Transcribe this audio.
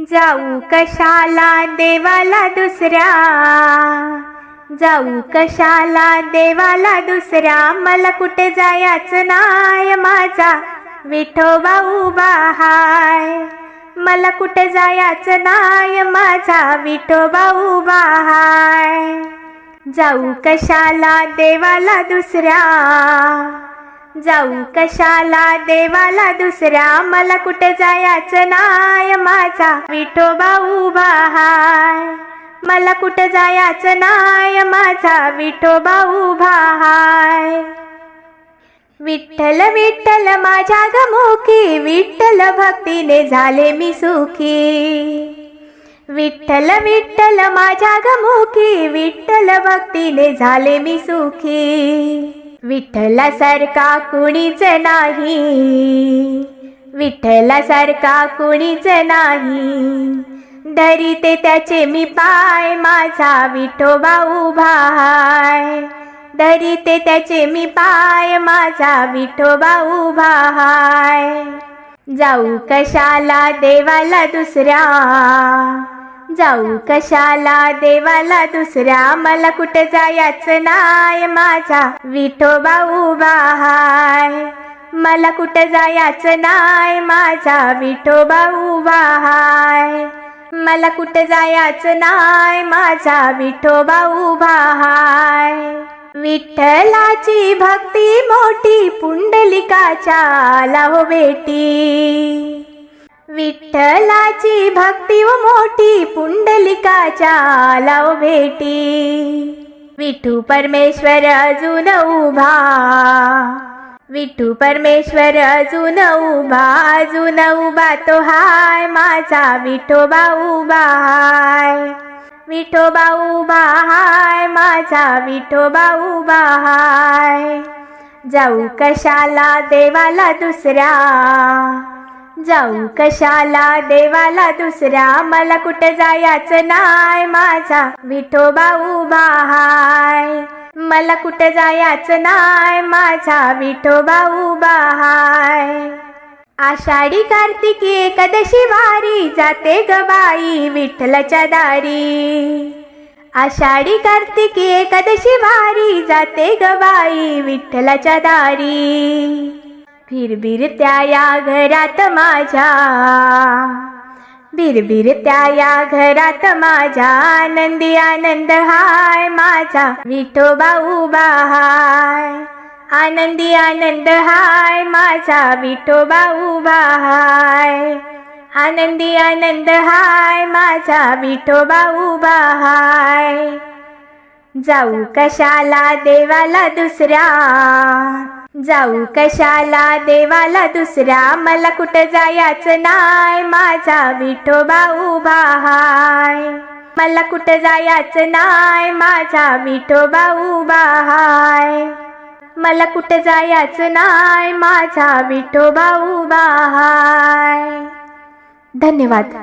जाऊ कशाला देवाला दुसऱ्या? जाऊ कशाला देवाला दुसऱ्या? मला कुठे जायचं नाय माझा? विठोबा उभा हाय. मला कुठे जायचं नाय माझा? विठोबा उभा हाय. जाऊ कशाला देवाला दुसऱ्या? जाऊ कशाला देवाला दुसऱ्या? मला कुठे जायचं नाय? माझा विठोबा उभा हाय मला कुठे जायचं नाय? माझा विठोबा उभा हाय विठ्ठल विठ्ठल माझ्या गमुखी. विठ्ठल भक्तीने झाले मी सुखी. विठ्ठल विठ्ठल माझ्या गमुखी. विठ्ठल भक्तीने झाले मी सुखी. विठ्ठलासारखा कुणीच नाही. विठ्ठलासारखा कुणीच नाही. धरीते त्याचे मी पाय माझा विठोबा उभा हाय. धरीते त्याचे मी पाय माझा विठोबा उभा हाय. जाऊ कशाला देवाला दुसऱ्या? जाऊ कशाला देवाला दुसऱ्या? मला कुठे जायचं नाय माझा विठोबा उभा हाय मला कुठे जायचं नाय माझा विठोबा उभा हाय मला कुठे जायचं नाय माझा विठोबा उभा हाय विठ्ठलाची भक्ती मोठी पुंडलिकाच्या लाहो बेटी. विठ्ठलाची भक्ती व मोठी पुंडलिकाच्या लाव भेटी. विठू परमेश्वर अजून उभा. विठू परमेश्वर अजून उभा. अजून उभा तो हाय माझा विठोबा उभा हाय. विठोबा उभा हाय माझा विठोबा उभा हाय. जाऊ कशाला देवाला दुसऱ्या? जाऊ कशाला देवाला दुसऱ्या? मला कुठे जायचं नाय माझा? विठोबा उभा हाय मला कुठे जायचं नाय माझा? विठोबा उभा हाय आषाढी कार्तिकी एकादशी वारी जाते गबाई बाई विठ्ठलाच्या दारी. आषाढी कार्तिकी एकादशी वारी जाते गबाई बाई विठ्ठलाच्या दारी. फिरबिर त्या या घरात माझ्या. बिरबिर त्या या घरात माझ्या. आनंदी आनंद हाय माझा. विठोबा उभा हाय आनंदी आनंद हाय माझा. विठोबा उभा हाय आनंदी आनंद हाय माझा. विठोबा उभा हाय जाऊ कशाला देवाला दुसऱ्या? जाऊ कशाला देवाला दुसऱ्या? मला कुठं जायचं नाय माझा विठोबा उभा हाय मला कुठं जायचं नाय माझा विठोबा उभा हाय मला कुठं जायचं नाय माझा विठोबा उभा हाय धन्यवाद.